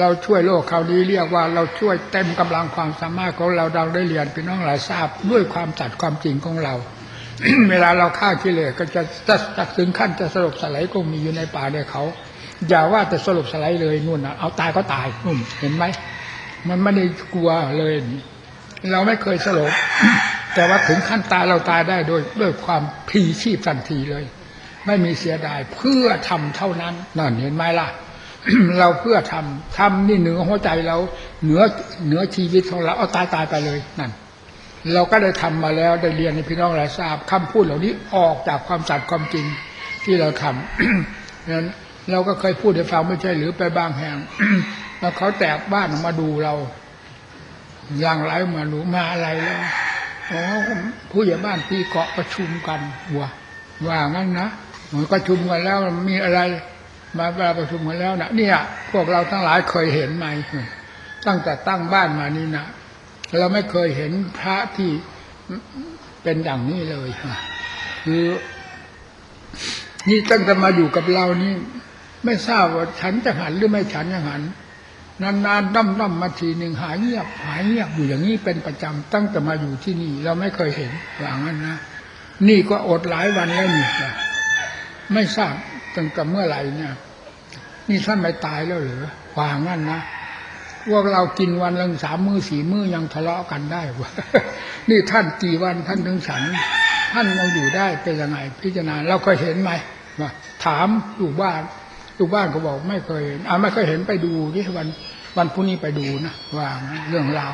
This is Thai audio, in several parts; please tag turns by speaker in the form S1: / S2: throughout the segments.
S1: เราช่วยโลกคราวนี้เรียกว่าเราช่วยเต็มกำลังความสามารถของเราเราได้เรียนพี่น้องหลายทราบด้วยความสัตย์ความจริงของเรา เวลาเราฆ่ากิเลสก็จะจะจะถึงขั้นจะสลบสลายก็มีอยู่ในป่าในเขา อย่าว่าแต่สลบสลายเลยนู่นนะเอาตายก็ตายนู่นเห็นไหมมันไม่ได้กลัวเลย เราไม่เคยสลบแต่ว่าถึงขั้นตายเราตายได้โดยด้วยความพีชีพทันทีเลย ไม่มีเสียดายเพื่อทำเท่านั้นนั่นเห็นไหมล่ะ เราเพื่อทำทำนี่เหนือหัวใจเราเหนือเหนือชีวิตของเราเอาตายตายไปเลยนั่นเราก็ได้ทำมาแล้วได้เรียนให้พี่น้องหลายทราบคำพูดเหล่านี้ออกจากความสัตย์ความจริงที่เราทำนั้นเราก็เคยพูดให้ฟังไม่ใช่หรือไปบางแห่งแล้วเขาแตกบ้านมาดูเราอย่างไรมาดูมาอะไรแล้วอ๋อผู้ใหญ่บ้านที่เกาะประชุมกันว่าว่างั้นนะประชุมกันแล้วมีอะไร มาเวลาประชุมกันแล้วนะเนี่ยพวกเราทั้งหลายเคยเห็นไหมตั้งแต่ตั้งบ้านมานี่นะเราไม่เคยเห็นพระที่เป็นอย่างนี้เลยคือนี่ตั้งแต่มาอยู่กับเรานี่ ไม่ทราบว่าฉันจะหันหรือไม่ฉันจะหันนานๆด้อมด้อมๆมาทีหนึ่งหายเงียบหายเงียบอยู่อย่างนี้เป็นประจำตั้งแต่มาอยู่ที่นี่ เราไม่เคยเห็นอย่างนั้นนะนี่ก็อดหลายวันแล้วนี่ไม่ทราบ ตั้งแต่เมื่อไหร่เนี่ย นี่ท่านไม่ตายแล้วหรือวางงั้นนะพวกเรากินวันละสามมือสี่มือยังทะเลาะกันได้วะนี่ท่านกี่วันท่านถึงฉันท่านยังอยู่ได้เป็นยังไง พิจารณาเราเคยเห็นไหมว่าถามอยู่บ้านอยู่บ้านก็บอกไม่เคยเห็นอ่าไม่เคยเห็นไปดูที่วันวันพรุ่งนี้ไปดูนะว่างเรื่องราว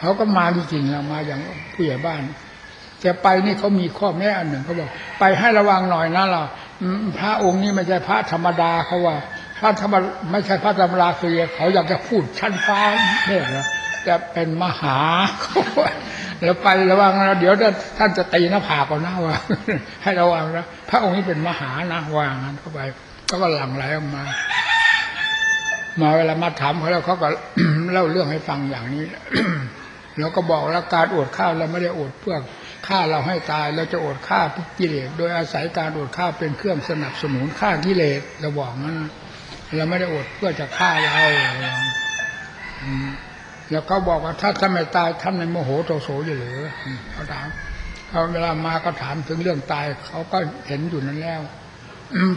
S1: เขาก็มาจริงๆนะมาอย่างผู้ใหญ่บ้านแต่ไปนี่เขามีข้อแม้อันหนึ่งเขาบอก ไปให้ระวังหน่อยนะเรา พระองค์นี้ไม่ใช่พระธรรมดาเขาว่าพระธรรมไม่ใช่พระธรรมดาคือเขาอยากจะพูดชั้นฟ้าเนี่ยนะแต่เป็นมหาเขาว่าแล้วไประวังนะเดี๋ยวท่านจะตีหน้าผากก่อนนะว่า ให้ระวังนะพระองค์นี้เป็นมหานะว่างนั้นเข้าไปเขาก็หลั่งไหลออกมา มาเวลามาถามเขาแล้วเขาก็เล่าเรื่องให้ฟังอย่างนี้แล้วก็บอกแล้วการอดข้าวเราไม่ได้อดเพื่อ ฆ่าเราให้ตายเราจะอดฆ่าทุกกิเลสโดยอาศัยการอดข้าเป็นเครื่องสนับสนุนฆ่ากิเลสเราบอกงั้นเราไม่ได้อดเพื่อจะฆ่าเราแล้วเขาบอกว่าถ้าท่านไม่ตายท่านไม่โมโหโตโสอยู่หรือเขาถามเขาเวลามาก็ถามถึงเรื่องตายเขาก็เห็นอยู่นั้นแล้ว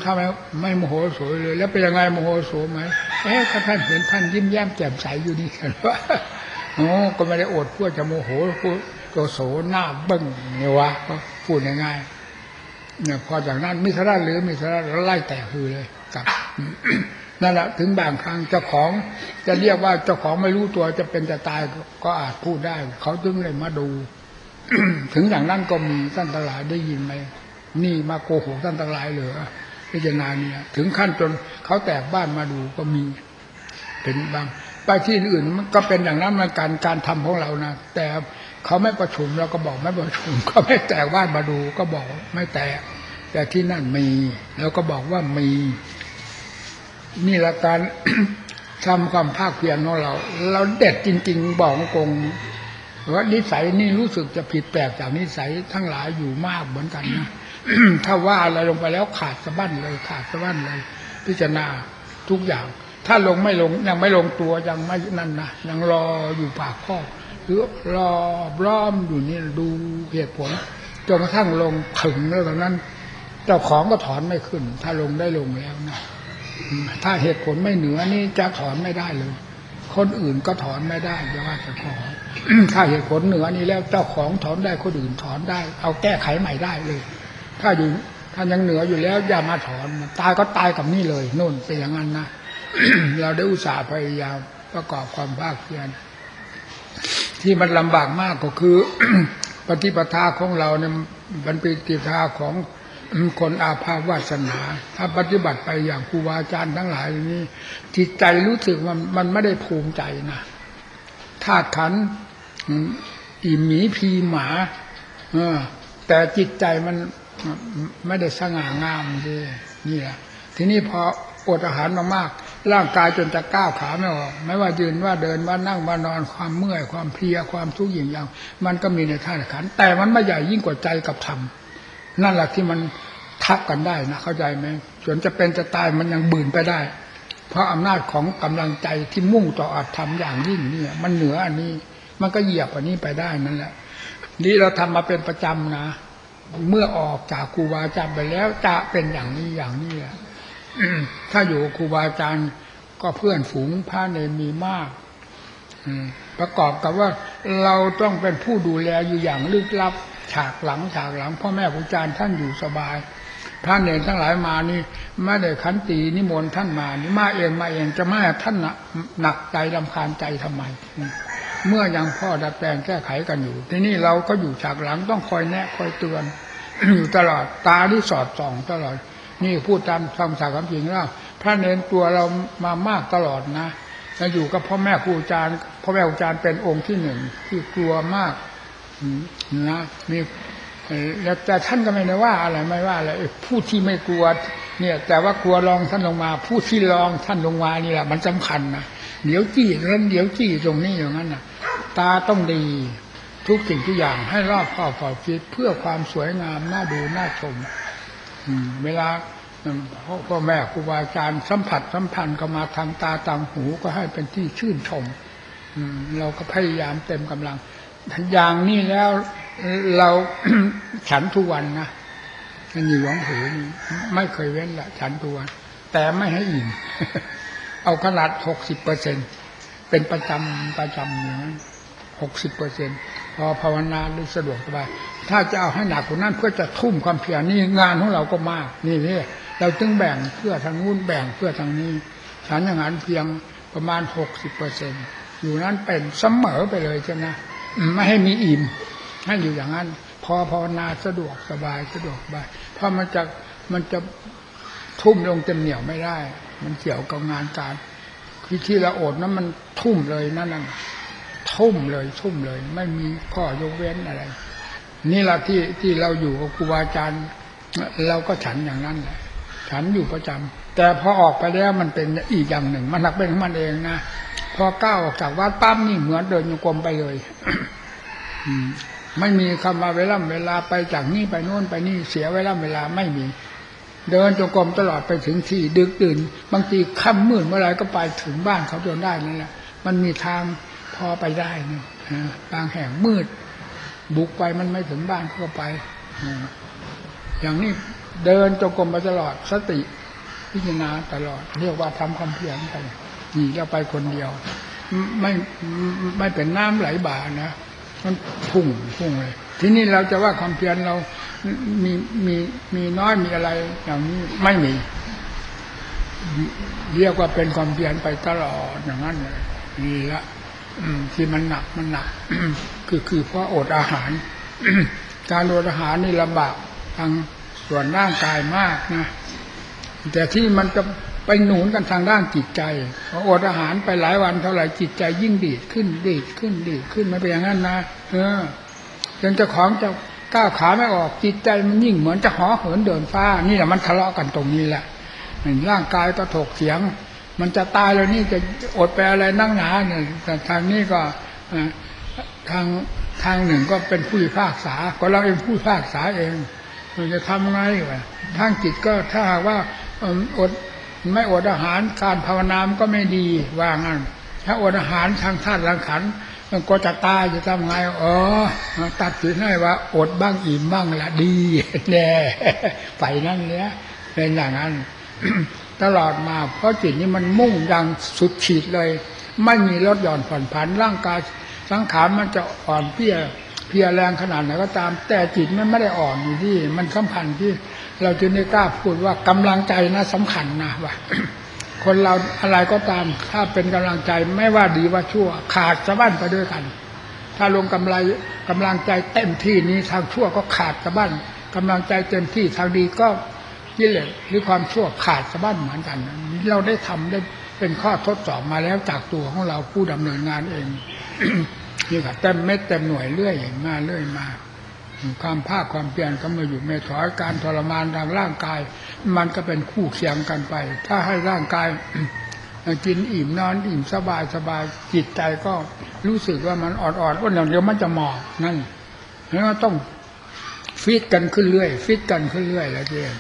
S1: ทำไมไม่โมโหโสเลย แล้วเป็นยังไงโมโหโสไหมเอ๊ะถ้าท่านเห็นท่านยิ้มแย้มแจ่มใสอยู่นี่กันว่าโอ้ก็ไม่ได้อดเพื่อจะโมโห โตโสหน้าเบิ้งเนี่ยวะก็พูดง่ายๆเนี่ยพอจากนั้นมิสราชหรือมิสราชแล้ไล่แต่คือเลยกลับนั่นแหละถึงบางครั้งเจ้าของ จะเรียกว่าเจ้าของไม่รู้ตัวจะเป็นจะตายก็อาจพูดได้ เขาจึงเลยมาดู ถึงอย่างนั้นก็มีท่านทั้งหลายได้ยินไหมนี่มาโกหกท่านทั้งหลายเหรอพิจารณาเนี่ย ถึงขั้นจนเขาแตกบ้านมาดูก็มี เป็นบางไปที่อื่นมันก็เป็นอย่างนั้นเหมือนกันการทำของเรานะแต่ เขาไม่ประชุมเราก็บอกไม่ประชุมก็ไม่แตกบ้านมาดู ก็บอกไม่แตก แต่ที่นั่นมีแล้วก็บอกว่ามีนี่ละการทำความภาคเพียรของเรา เราเด็ดจริง ๆ บอกกงว่านิสัยนี่รู้สึกจะผิดแปลกจากนิสัยทั้งหลายอยู่มากเหมือนกันนะถ้าว่าอะไรลงไปแล้วขาดสะบั้นเลยขาดสะบั้นเลย พิจารณาทุกอย่าง ถ้าลงไม่ลงยังไม่ลงตัวยังไม่นั่นนะยังรออยู่ปากข้อ หรือรอล้อมอยู่นี่ดูเหตุผลจนกระทั่งลงถึงแล้วตอนนั้น เจ้าของก็ถอนไม่ขึ้น ถ้าลงได้ลงแล้วนะถ้าเหตุผลไม่เหนือนี่จะถอนไม่ได้เลย คนอื่นก็ถอนไม่ได้จะว่าเจ้าของถ้าเหตุผลเหนือนี้แล้วเจ้าของถอนได้คนอื่นถอนได้ เอาแก้ไขใหม่ได้เลย ถ้าอยู่ถ้ายังเหนืออยู่แล้วอย่ามาถอนตายก็ตายกับนี่เลยนู่นเป็นอย่างนั้นนะเราได้อุตส่าห์พยายามประกอบความภาคเพียร ที่มันลำบากมากก็คือ ปฏิปทาของเราเนี่ยมันเป็นปฏิปทาของคนอาภาพวาสนา ถ้าปฏิบัติไปอย่างครูบาอาจารย์ทั้งหลายนี้จิตใจรู้สึกว่ามันไม่ได้ภูมิใจนะธาตุขันอืมอีหมีพีหมาเออแต่จิตใจมันไม่ได้สง่างามเลยนี่แหละทีนี้พออดอาหารมามาก ร่างกายจนจะก้าวขาไม่ออกไม่ว่ายืนว่าเดินว่านั่งว่านอนความเมื่อยความเพลียความทุกข์อย่างอย่างมันก็มีในธาตุขันแต่มันไม่ใหญ่ยิ่งกว่าใจกับธรรมนั่นแหละที่มันทับกันได้นะเข้าใจไหมส่วนจะเป็นจะตายมันยังบืนไปได้ เพราะอำนาจของกำลังใจที่มุ่งต่ออัตธรรมอย่างยิ่งเนี่ย มันเหนืออันนี้ มันก็เหยียบอันนี้ไปได้นั่นแหละนี่เราทำมาเป็นประจำนะ เมื่อออกจากครูบาอาจารย์ไปแล้วจะเป็นอย่างนี้อย่างนี้แหละ ถ้าอยู่ครูบาอาจารย์ก็เพื่อนฝูงพระเนรมีมากประกอบกับว่าเราต้องเป็นผู้ดูแลอยู่อย่างลึกลับ ฉากหลังฉากหลังพ่อแม่ครูอาจารย์ท่านอยู่สบายพระเนรทั้งหลายมานี่ไม่ได้ขันตีนิมนต์ท่านมานี่มาเองมาเองจะมาท่านหนักใจลำคาญใจทำไม เมื่อยังพ่อดัดแปลงแก้ไขกันอยู่ ที่นี้เราก็อยู่ฉากหลังต้องคอยแนะคอยเตือนอยู่ตลอดตาที่สอดส่องตลอด นี่พูดตามคำสาความจริงแล้วพระเนรตัวเรามามากตลอดนะเราอยู่กับพ่อแม่ครูอาจารย์พ่อแม่ครูอาจารย์เป็นองค์ที่หนึ่งที่กลัวมากนะมีแล้วแต่ท่านก็ไม่ได้ว่าอะไรไม่ว่าอะไรผู้ที่ไม่กลัว เนี่ย แต่ว่ากลัวรองท่านลงมา ผู้ที่รองท่านลงมานี่แหละ มันสำคัญนะเดี๋ยวจี้เรื่องเดี๋ยวจี้ตรงนี้อย่างนั้นนะตาต้องดีทุกสิ่งทุกอย่างให้รอบคอบขอบคิดเพื่อความสวยงามน่าดูน่าชม เวลาพ่อแม่ครูบาอาจารย์สัมผัสสัมพันธ์ก็มาทางตาทางหูก็ให้เป็นที่ชื่นชมอืเราก็พยายามเต็มกำลังอย่างนี้แล้วเราฉันทุกวันนะมันอยู่หลวงผืนไม่เคยเว้นละฉันทุกวัน แต่ไม่ให้อิ่มเอาขนาดหกสิบเปอร์เซ็นเป็นประจำประจำอย่างนั้นหกสิบเปอร์เซ็นพอภาวนาได้สะดวกสบาย ถ้าจะเอาให้หนักกว่านั้นเพื่อจะทุ่มความเพียรนี่งานของเราก็มากนี่นี่เราจึงแบ่งเพื่อทางนู้นแบ่งเพื่อทางนี้ฉันอย่างนั้นเพียงประมาณหกสิบเปอร์เซ็นอยู่นั้นเป็นเสมอไปเลยใช่ไหมไม่ให้มีอิ่มให้อยู่อย่างนั้น พอภาวนาสะดวกสบายสะดวกสบายเพราะมันจะมันจะทุ่มลงเต็มเหนียวไม่ได้ มันเกี่ยวกับงานการที่ที่เราโอดนั้นมันทุ่มเลยนั่นน่ะทุ่มเลยทุ่มเลย ไม่มีข้อยกเว้นอะไร นี่แหละที่ที่เราอยู่กับครูบาอาจารย์เราก็ฉันอย่างนั้นแหละฉันอยู่ประจำแต่พอออกไปแล้วมันเป็นอีกอย่างหนึ่ง มันหนักเป็นของมันเองนะพอก้าวออกจากวัดปั๊มนี่เหมือนเดินโยกรมไปเลย อืมไม่มีคำว่าเวลาเวลาไปจากนี่ไปโน่นไปนี่เสียเวลาเวลาไม่มี เดินจงกรมตลอดไปถึงที่ดึกดื่น บางทีค่ำมืดเมื่อไรก็ไปถึงบ้านเขาจนได้นั่นแหละมันมีทางพอไปได้นะบางแห่งมืด บุกไปมันไม่ถึงบ้านเขาก็ไป อย่างนี้เดินจงกรมไปตลอดสติพิจารณาตลอด เรียกว่าทำความเพียรไปนี่เราไปคนเดียว ไม่ไม่เป็นน้ำไหลบ่านะมันพุ่งพุ่งเลย ทีนี้เราจะว่าความเพียรเรา มีมีมีน้อยมีอะไรอย่างนี้ไม่มี เรียกว่าเป็นความเพียรไปตลอดอย่างนั้นเลยนี่ละ ที่มันหนักมันหนักคือคือเพราะอดอาหาร การอดอาหารนี่ลำบากทางส่วนร่างกายมากนะแต่ที่มันจะไปหนุนกันทางด้านจิตใจพออดอาหารไปหลายวันเท่าไหร่จิตใจยิ่งดีดขึ้นดีดขึ้นดีดขึ้นไม่เป็นอย่างนั้นนะเออจนเจ้าของจะก้าวขาไม่ออกจิตใจมันยิ่งเหมือนจะห่อเหินเดินฟ้า นี่แหละมันทะเลาะกันตรงนี้แหละร่างกายก็ถกเถียง มันจะตายแล้วนี่จะอดไปอะไรนั่งหนาเนี่ยแต่ทางนี้ก็อทางทางหนึ่งก็เป็นผู้พิพากษา ก็เราเองผู้พิพากษาเองเราจะทำไงวะทางจิตก็ถ้าหากว่าอดไม่อดอาหารการภาวนามก็ไม่ดีว่างั้นถ้าอดอาหารทางธาตุร่างขันมันก็จะตายจะทำไงอ๋อตัดสินให้ว่า อดบ้างอิ่มบ้างละดีแน่ไปนั่นเลยเป็นอย่างนั้น ตลอดมา เพราะจิตนี้มันมุ่งอย่างสุดขีดเลย ไม่มีลดหย่อนผ่อนผันร่างกายสังขารมันจะอ่อนเพลียเพียแรงขนาดไหนก็ตาม แต่จิตมันไม่ได้อ่อนอยู่ที่ มันสำคัญที่เราจึงได้กล้าพูดว่ากำลังใจนะสำคัญนะว่าคนเราอะไรก็ตามถ้าเป็นกำลังใจไม่ว่าดีว่าชั่ว ขาดสะบั้นไปด้วยกัน ถ้าลงกำไรกำลังใจเต็มที่นี้ทางชั่วก็ขาดสะบั้นกำลังใจเต็มที่ทางดีก็ กิเลสหรือความชั่วขาดสะบั้นเหมือนกันเราได้ทำได้เป็นข้อทดสอบมาแล้วจากตัวของเราผู้ดำเนินงานเองนี่ค่ะเต็มเม็ดเต็มหน่วยเรื่อยมาเรื่อยมาความภาคความเปลี่ยนก็มาอยู่ไม่ถอยการทรมานทางร่างกาย มันก็เป็นคู่เคียงกันไป ถ้าให้ร่างกายกินอิ่มนอนอิ่มสบายสบายจิตใจก็รู้สึกว่ามันอ่อนๆว่าเดี๋ยวมันจะหมอนั่นแล้วต้องฟิตกันขึ้นเรื่อย ฟิตกันขึ้นเรื่อยแล้วเอง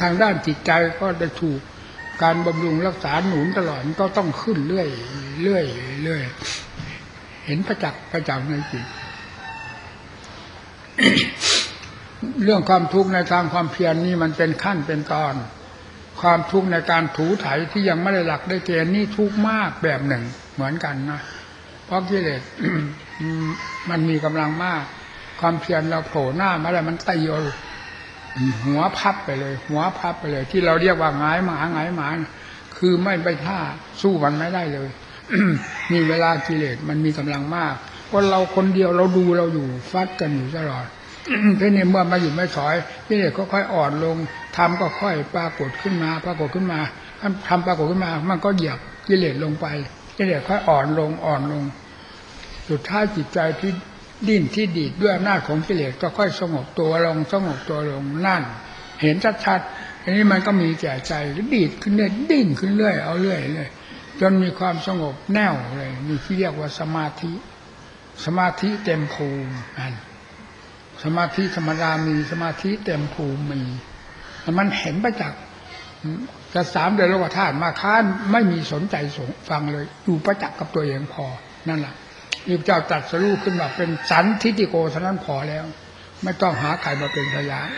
S1: ทางด้านจิตใจก็ได้ถูกการบำรุงรักษาหนุนตลอดก็ต้องขึ้นเรื่อยเรื่อยเรื่อยเห็นประจักษ์ประจักษ์ในจิตเรื่องความทุกข์ในทางความเพียรนี่มันเป็นขั้นเป็นตอน ความทุกข์ในการถูไถที่ยังไม่ได้หลักได้เกณฑ์นี่ทุกข์มากแบบหนึ่งเหมือนกันนะเพราะกิเลสมันมีกำลังมาก ความเพียรเราโผล่หน้ามาแล้วมันตีเอา หัวพับไปเลย หัวพับไปเลย ที่เราเรียกว่าหงายหมาหงายหมาคือไม่ไปท่าสู้มันไม่ได้เลยมีเวลากิเลสมันมีกำลังมากเพราเราคนเดียวเราดูเราอยู่ฟัดกันอยู่ตลอดทีนี้เมื่อมาอยู่ไม่ถอยกิเลสก็ค่อยอ่อนลงทำก็ค่อยปรากฏขึ้นมาปรากฏขึ้นมาทำปรากฏขึ้นมา มันก็เหยียบกิเลสลงไปกิเลสค่อยอ่อนลงอ่อนลง สุดท้ายจิตใจที่ ดิ้นที่ดีดด้วยอำนาจของกิเลสก็ค่อยสงบตัวลงสงบตัวลงนั่น เห็นชัดๆอันนี้มันก็มีแก่ใจดีดขึ้นเรื่อยดิ้นขึ้นเรื่อยเอาเรื่อยเลยจนมีความสงบแน่วเลยนี่ที่เรียกว่าสมาธิ สมาธิเต็มภูมินั่นสมาธิธรรมดามีสมาธิเต็มภูมิมีมันเห็นประจักษ์จะสามเดือนโลกธาตุมาค้านไม่มีสนใจสงฟังเลย อยู่ประจักษ์กับตัวเองพอนั่นแหละ พระเจ้าตรัดสรู้ขึ้นมาเป็นสันทิติโกเท่านั้นพอแล้ว ไม่ต้องหาใครมาเป็นพยาน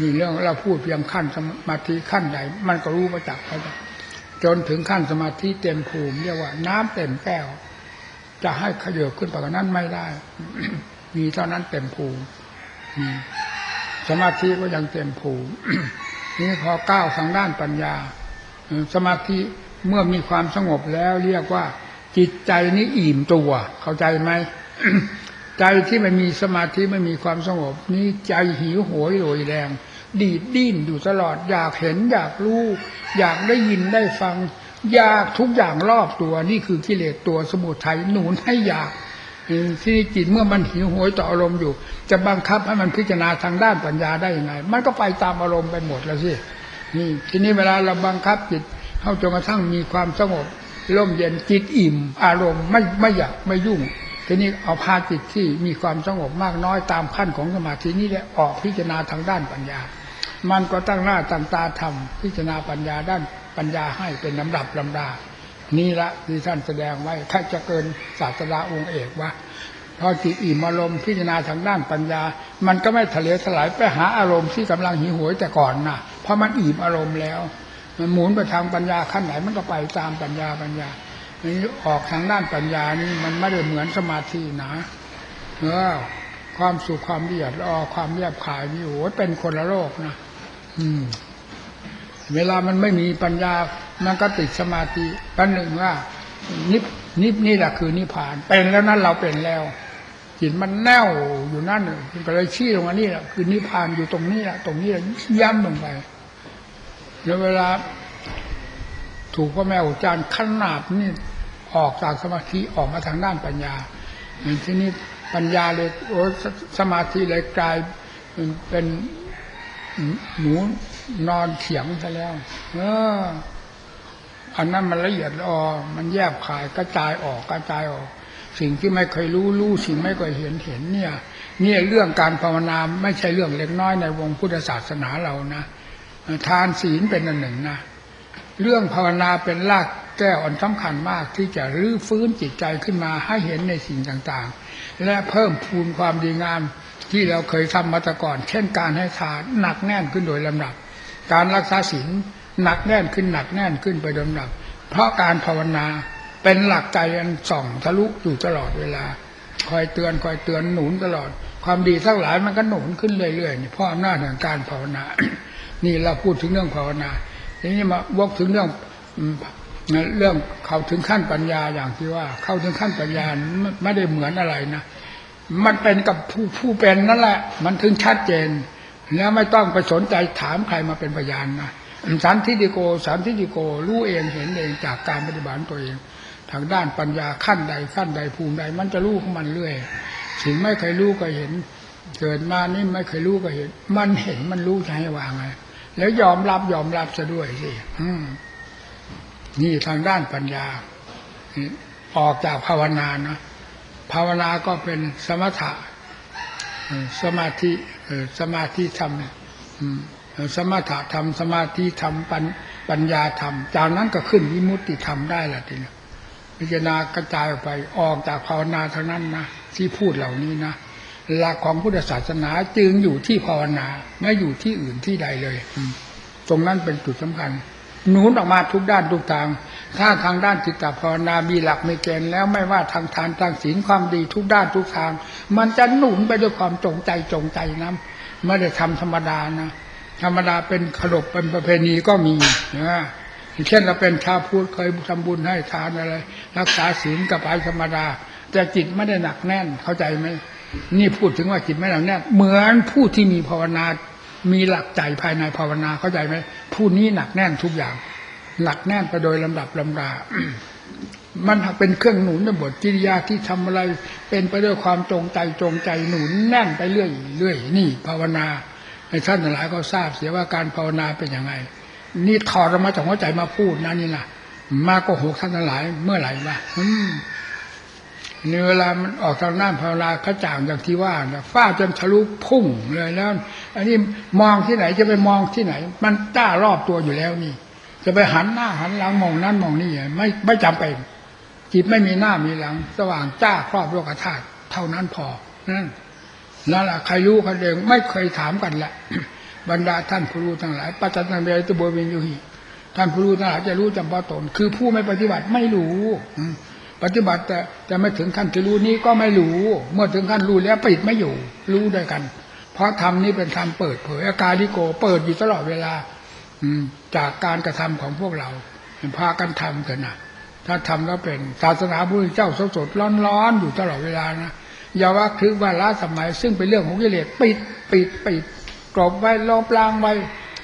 S1: มีเรื่องเราพูดเพียงขั้นสมาธิขั้นใดมันก็รู้ประจักษ์ประจักษ์จนถึงขั้นสมาธิเต็มภูมิเรียกว่า น้ำเต็มแก้ว จะให้ขยบขึ้นไปกว่านั้นไม่ได้ มีเท่านั้นเต็มภูมิสมาธิก็ยังเต็มภูมินี่พอก้าวทางด้านปัญญา สมาธิเมื่อมีความสงบแล้วเรียกว่า จิตใจนี้อิ่มตัว เข้าใจไหมใจที่ไม่มีสมาธิไม่มีความสงบ นี่ใจหิวโหยโรยแรง ดีดดิ้นอยู่ตลอด อยากเห็นอยากรู้ อยากได้ยินได้ฟัง อยากทุกอย่างรอบตัว นี่คือกิเลสตัวสมุทัยหนุนให้อยากที่จิตเมื่อมันหิวโหยต่ออารมณ์อยู่ จะบังคับให้มันพิจารณาทางด้านปัญญาได้ยังไง มันก็ไปตามอารมณ์ไปหมดแล้วสินี่ทีนี้เวลาเราบังคับจิตเข้าจนกระทั่งมีความสงบ ร่มเย็นจิตอิ่ม อารมณ์ไม่ไม่อยากไม่ยุ่ง ทีนี้เอาพาจิตที่มีความสงบมากน้อยตามขั้นของสมาธินี้แหละออกพิจารณาทางด้านปัญญา มันก็ตั้งหน้าตั้งตาทำพิจารณาปัญญาด้านปัญญาให้เป็นลำดับลำดา นี่ละที่ท่านแสดงไว้ถ้าจะเกินศาสดาองค์เอกว่าพอจิตอิ่มอารมณ์พิจารณาทางด้านปัญญา มันก็ไม่ทะเลถลายไปหาอารมณ์ที่กำลังหิวโหยแต่ก่อนนะเพราะมันอิ่มอารมณ์แล้ว มันหมุนไปทางปัญญาขั้นไหนมันก็ไปตามปัญญาปัญญานี่ออกทางด้านปัญญานี่มันไม่ได้เหมือนสมาธินะเออความสุขความเรียดรอความเรียบขายนี่โอ้เป็นคนละโลกนะอืม เวลามันไม่มีปัญญามันก็ติดสมาธิปันหนึ่งว่า นิพนิพนี่แหละคือนิพพาน เป็นแล้วนั้นเราเป็นแล้วจิตมันแน่วอยู่นั่นก็เลยชี้ลงมานี่แหละคือนิพพานอยู่ตรงนี้แหละตรงนี้แหละย้ำลงไป แล้วเวลา ถูกพ่อแม่อาจารย์ขนาบนี่ออกจากสมาธิออกมาทางด้านปัญญาอย่างที่นี้ปัญญาเลยโอ้สมาธิเลยกลายเป็นหนูนอนเขียงซะแล้ว เออ อันนั้นมันละเอียดอ่อมันแยบขายกระจายออกกระจายออก สิ่งที่ไม่เคยรู้รู้สิ่งไม่เคยเห็นเห็นเนี่ย เนี่ยเรื่องการภาวนาไม่ใช่เรื่องเล็กน้อยในวงพุทธศาสนาเรานะ ทานศีลเป็นอันหนึ่งนะเรื่องภาวนาเป็นรากแก้วอันสำคัญมากที่จะรื้อฟื้นจิตใจขึ้นมาให้เห็นในสิ่งต่างๆ และเพิ่มพูนความดีงามที่เราเคยทำมาแต่ก่อน เช่นการให้ทานหนักแน่นขึ้นโดยลำดับ การรักษาศีลหนักแน่นขึ้นหนักแน่นขึ้นไปโดยลำดับ เพราะการภาวนาเป็นหลักใจอันส่องทะลุอยู่ตลอดเวลา คอยเตือนคอยเตือนหนุนตลอด ความดีทั้งหลายมันก็หนุนขึ้นเรื่อยๆเพราะอำนาจแห่งการภาวนา นี่เราพูดถึงเรื่องภาวนาทีนี้มาวกถึงเรื่องเรื่องเข้าถึงขั้นปัญญาอย่างที่ว่า เข้าถึงขั้นปัญญาไม่ได้เหมือนอะไรนะมันเป็นกับผู้ผู้เป็นนั่นแหละ มันถึงชัดเจน แล้วไม่ต้องไปสนใจถามใครมาเป็นพยานนะสันทิติโกสันทิติโกรู้เองเห็นเองจากการปฏิบัติตัวเอง ทางด้านปัญญาขั้นใดขั้นใดภูมิใด มันจะรู้ของมันเรื่อย สิ่งไม่เคยรู้ก็เห็น เกิดมานี่ไม่เคยรู้ก็เห็น มันเห็นมันรู้จะให้วางไง แล้วยอมรับยอมรับซะด้วยสินี่ทางด้านปัญญาออกจากภาวนานะภาวนาก็เป็นสมถะสมาธิสมาธิธรรมสมถะธรรม สมาธิธรรมปัญปัญญาธรรม จากนั้นก็ขึ้นวิมุตติธรรมได้ละทีนี้พิจารณากระจายออกไปออกจากภาวนาเท่านั้นนะที่พูดเหล่านี้นะ หลักของพุทธศาสนาจึงอยู่ที่ภาวนาไม่อยู่ที่อื่นที่ใดเลย ตรงนั้นเป็นจุดสำคัญหนุนออกมาทุกด้านทุกทาง ถ้าทางด้านจิตตภาวนา มีหลักมีเกณฑ์แล้วไม่ว่าทางทานทางศีลความดีทุกด้านทุกทาง มันจะหนุนไปด้วยความจงใจจงใจนะไม่ได้ทำธรรมดานะ ธรรมดาเป็นขนบเป็นประเพณีก็มีนะเช่นเราเป็นชาวพุทธเคยทำบุญให้ทานอะไร รักษาศีลกับไปธรรมดา แต่จิตไม่ได้หนักแน่นเข้าใจไหม นี่พูดถึงว่าจิตไม่หนักแน่นเหมือนผู้ที่มีภาวนา มีหลักใจภายในภาวนาเข้าใจไหมผู้นี้หนักแน่นทุกอย่าง หนักแน่นไปโดยลำดับลำดามันเป็นเครื่องหนุนในบทกิริยาที่ทำอะไร เป็นไปด้วยความจงใจจงใจหนุนแน่นไปเรื่อยเรื่อยนี่ภาวนาให้ท่านหลายก็ทราบเสียว่าการภาวนาเป็นยังไง นี่ถอดออกมาจากหัวใจมาพูดนะนี่นะมาก็หกท่านหลายเมื่อไหร่วะอืมในเวลามันออกทางน้ำภาวนากระจ่างอย่างที่ว่านะฟ้าจนทะลุพุ่งเลยแล้ว อันนี้มองที่ไหนจะไปมองที่ไหน มันจ้ารอบตัวอยู่แล้วนี่ จะไปหันหน้าหันหลังมองนั่นมองนี่ไม่ไม่จำเป็นจิตไม่มีหน้ามีหลัง สว่างจ้าครอบโลกธาตุเท่านั้นพอนั่นนั่นแหละใครรู้กันเองไม่เคยถามกันแหละบรรดาท่านผู้รู้ทั้งหลายปัจจันเบตบวินยุหีท่านผู้รู้ทั้งหลายจะรู้จำเพาะตน คือผู้ไม่ปฏิบัติไม่รู้อื ปฏิบัติแต่แต่ไม่ถึงขั้นที่รู้นี้ก็ไม่รู้ เมื่อถึงขั้นรู้แล้วปิดไม่อยู่ รู้ด้วยกัน เพราะธรรมนี้เป็นธรรมเปิดเผยอาการลิโกเปิดอยู่ตลอดเวลา อืมจากการกระทำของพวกเราพากันทำกันนะถ้าทำแล้วเป็นศาสนาพระเจ้าสดสดร้อนร้อนๆอยู่ตลอดเวลานะอย่าว่าคือว่าล้าสมัย ซึ่งเป็นเรื่องของกิเลสปิดปิดปิดกรอบไว้ลบล้างไว้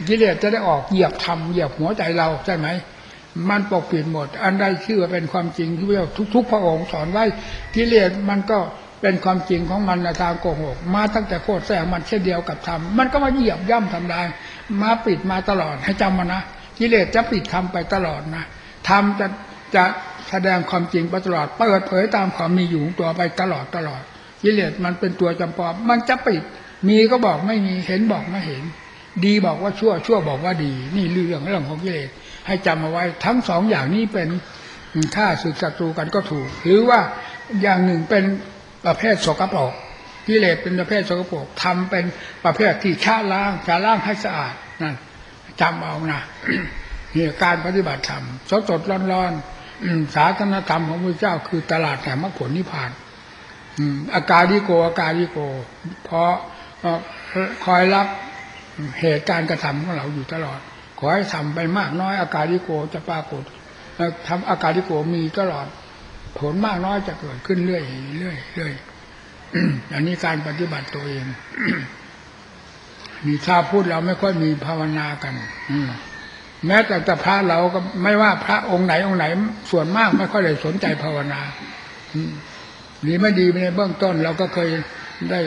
S1: กิเลสจะได้ออกเหยียบทำเหยียบหัวใจเราใช่ไหม มันปกปิดหมด อันใดชื่อว่าเป็นความจริงที่พระเจ้าทุก ๆ พระองค์สอนไว้กิเลสมันก็เป็นความจริงของมันในทางโกหก มาตั้งแต่โคตรแสงมันเช่นเดียวกับธรรมมันก็มาเหยียบย่ำทำลายมาปิดมาตลอดให้จำมานะกิเลสจะปิดทำไปตลอดนะธรรมจะจะแสดงความจริงไปตลอดเปิดเผยตามความมีอยู่ตัวไปตลอดตลอดกิเลสมันเป็นตัวจำปอมมันจะปิดมีก็บอกไม่มีเห็นบอกไม่เห็น ดีบอกว่าชั่วชั่วบอกว่าดี นี่เรื่องเรื่องของกิเลส ให้จำเอาไว้ทั้งสองอย่างนี้เป็นฆ่าศึกศัตรูกันก็ถูก หรือว่าอย่างหนึ่งเป็นประเภทสกปรกกิเลสเป็นประเภทสกปรกทำเป็นประเภทที่ชาล้างชาล้างให้สะอาดนั่นจำเอานะนี่การปฏิบัติธรรมสดสดร้อนร้อนศาสนธรรมของพระเจ้าคือตลาดแห่งมรรคผลนิพพานอากาดิโกอากาดิโก เพราะเอ่อคอยรับเหตุการณ์กระทำของเราอยู่ตลอด ขอให้ทำไปมากน้อยอาการิโกจะปรากฏแล้วทำอาการิโกมีตลอด ผลมากน้อยจะเกิดขึ้นเรื่อยเรื่อยเรื่อยอันนี้การปฏิบัติตัวเองนี่ชาพุทธเราไม่ค่อยมีภาวนากัน อืแม้แต่แต่พระเราก็ไม่ว่าพระองค์ไหนองค์ไหน ส่วนมากไม่ค่อยได้สนใจภาวนาอืมดีไม่ดีในเบื้องต้น เราก็เคยได้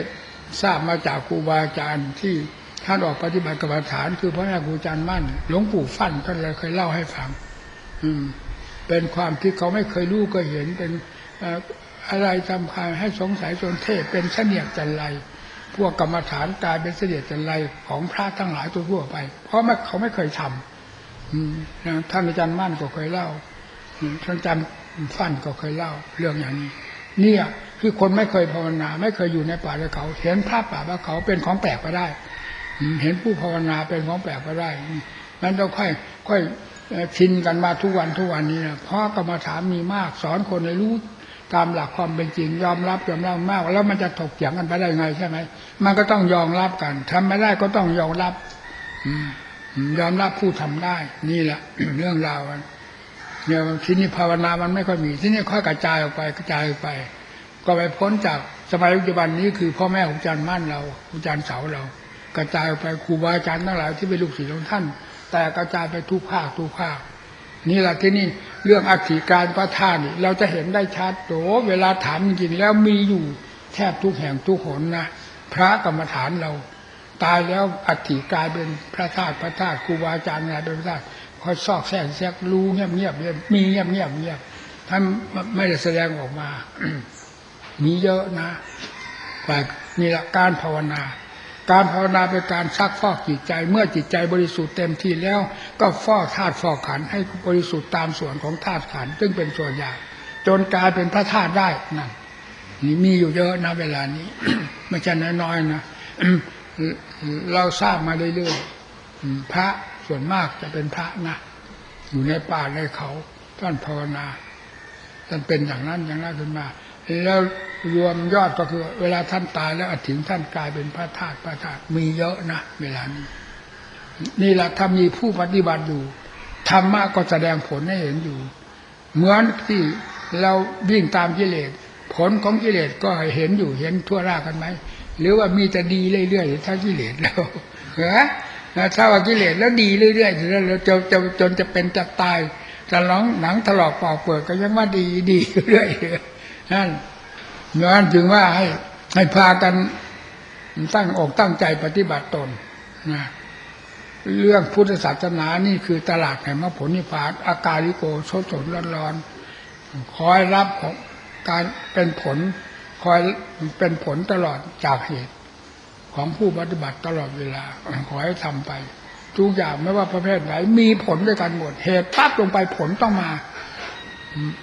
S1: ทราบมาจากครูบาอาจารย์ที่ ท่านออกปฏิบัติกรรมฐาน คือพระแม่ครูจารย์มั่นหลวงปู่ฟั่นท่านเลยเคยเล่าให้ฟัง อืม เป็นความที่เขาไม่เคยรู้ก็เห็นเป็นอะไรทำคายให้สงสัยจนเทพเป็นเสนียดจันไรพวกกรรมฐานกลายเป็นเสนียดจันไรของพระทั้งหลายตัวทั่วไป เพราะเขาไม่เคยทำอืมท่านอาจารย์มั่นก็เคยเล่าท่านอาจารย์ฟั่นก็เคยเล่า เรื่องอย่างนี้ เนี่ยคือคนไม่เคยภาวนา ไม่เคยอยู่ในป่าในเขา เห็นพระป่าว่าเขาเป็นของแปลกไปได้ เห็นผู้ภาวนาเป็นของแปลกไปได้นั้นต้องค่อย ค่อยชินกันมาทุกวันทุกวันนี้นะเพราะกรรมฐานมีมากสอนคนให้รู้ตามหลักความเป็นจริงยอมรับยอมรับมาก แล้วมันจะถกเถียงกันไปได้ไงใช่ไหมมันก็ต้องยอมรับกันทำไม่ได้ก็ต้องยอมรับอืยอมรับผู้ทำได้ นี่แหละเรื่องราวมันเนี่ยที่นี่ภาวนามันไม่ค่อยมี ที่นี่ค่อยกระจายออกไปกระจายออกไป ก็ไปพ้นจากสมัยปัจจุบันนี้คือพ่อแม่ของอาจารย์มั่นเราอาจารย์เสาเรา กระจายไปครูบาอาจารย์ทั้งหลายที่เป็นลูกศิษย์ของท่าน แต่กระจายไปทุกภาคทุกภาค นี่แหละที่นี่เรื่องอัฐิการพระธาตุนี่เราจะเห็นได้ชัดโตเวลาถามจริงแล้วมีอยู่แทบทุกแห่งทุกหนนะพระกรรมฐานเรา ตายแล้วอัฐิกลายเป็นพระธาตุพระธาตุครูบาอาจารย์อะไรเป็นพระธาตุคอยซอกแซกแซกรู้เงียบเงียบๆมีเงียบเงียบเงียบท่านไม่ได้แสดงออกมามีเยอะนะแต่นี่แหละการภาวนา การภาวนาเป็นการซักฟอกจิตใจ เมื่อจิตใจบริสุทธิ์เต็มที่แล้ว ก็ฟอกธาตุฟอกขันให้บริสุทธิ์ตามส่วนของธาตุขันซึ่งเป็นส่วนใหญ่จนกลายเป็นพระธาตุได้นั่นนี่มีอยู่เยอะนะเวลานี้ไม่ใช่น้อยๆนะเราทราบมาเรื่อยๆพระส่วนมากจะเป็นพระนะอยู่ในป่าในเขาท่านภาวนาท่านเป็นอย่างนั้นอย่างนั้นขึ้นมา แล้ว รวมยอดก็คือ เวลาท่านตายแล้วถึงท่านกลายเป็นพระธาตุพระธาตุมีเยอะนะเวลานี้ นี่แหละถ้ามีผู้ปฏิบัติอยู่ธรรมะก็แสดงผลให้เห็นอยู่ เหมือนที่เราวิ่งตามกิเลสผลของกิเลสก็เห็นอยู่เห็นทั่วหน้ากันไหมหรือว่ามีแต่ดีเรื่อยๆถ้ากิเลสแล้วเหรอถ้าว่ากิเลสแล้วดีเรื่อยๆแล้วจะจะจนจะเป็นจะตายจะร้องหนังถลอกปอกเปิดก็ยังว่าดีดีเรื่อยๆนั่น นั่นถึงว่าให้ให้พากันตั้งอกตั้งใจปฏิบัติตนนะเรื่องพุทธศาสนานี่คือตลาดแห่งมรรคผลนิพพานอากาลิโกโชดสนร้อนๆคอยรับของการเป็นผลคอยเป็นผลตลอดจากเหตุ ของผู้ปฏิบัติตลอดเวลาขอให้ทำไป ทุกอย่างไม่ว่าประเภทไหน มีผลด้วยกันหมดเหตุปั๊บลงไปผลต้องมา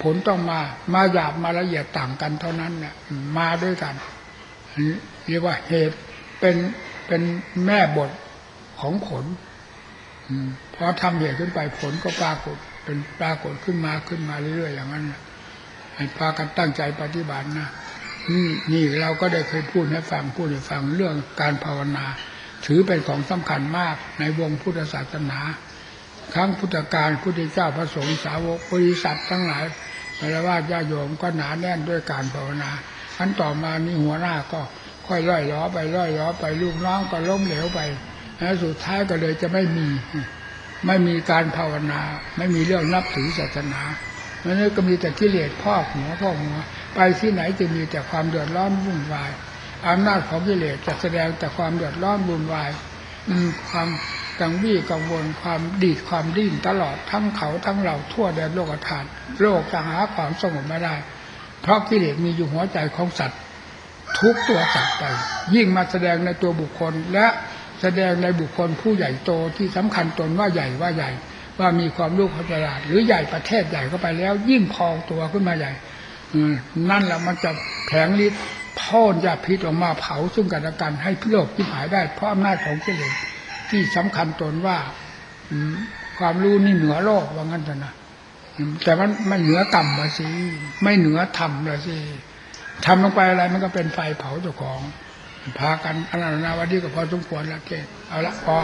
S1: ผลต้องมา มาหยาบมาละเอียดต่างกันเท่านั้นเนี่ยมาด้วยกันเรียกว่าเหตุเป็นเป็นแม่บทของผลพอทำเหตุขึ้นไปผลก็ปรากฏ เป็นปรากฏขึ้นมาขึ้นมาเรื่อยๆอย่างนั้นให้พากันตั้งใจปฏิบัตินะนี่นี่เราก็ได้เคยพูดให้ฟังพูดให้ฟังเรื่องการภาวนา ถือเป็นของสำคัญมากในวงพุทธศาสนา ครั้งพุทธการพุทธเจ้าพระสงฆ์สาวกบริษัททั้งหลายพระว่าญาโยมก็หนาแน่นด้วยการภาวนาขั้นต่อมามีหัวหน้าก็ค่อยล่อยล้อไปล่อยล้อไปลูกน้องก็ล้มเหลวไปแล้วสุดท้ายก็เลยจะไม่มี ไม่มีการภาวนา ไม่มีเรื่องนับถือศาสนาเพราะนั้นก็มีแต่กิเลสพอกหัวพอกหัวไปที่ไหนจะมีแต่ความเดือดร้อนวุ่นวายอำนาจของกิเลสจะแสดงแต่ความเดือดร้อนวุ่นวายความ กังวี่กังวลความดีดความดิ้นตลอดทั้งเขาทั้งเราทั่วแดนโลกธาตุโลกจะหาความสงบไม่ได้ เพราะกิเลสมีอยู่หัวใจของสัตว์ ทุกตัวสัตว์ไป ยิ่งมาแสดงในตัวบุคคลและแสดงในบุคคลผู้ใหญ่โตที่สำคัญตนว่าใหญ่ว่าใหญ่ ว่ามีความรู้ความฉลาด หรือใหญ่ประเทศใหญ่เข้าไปแล้ว ยิ่งพองตัวขึ้นมาใหญ่นั่นแหละมันจะแผงฤทธิ์พ่นยาพิษออกมาเผาซึ่งกันและกันให้โลกที่หายได้เพราะอำนาจของกิเลส ที่สำคัญตนว่าความรู้นี่เหนือโลกว่างั้นเถอะนะแต่มันมันเหนือกรรมมาสิไม่เหนือธรรมละสิทำลงไปอะไรมันก็เป็นไฟเผาเจ้าของ พากันอนันตนาวันนี้ก็พอสมควรแล้วเกเอาละพอ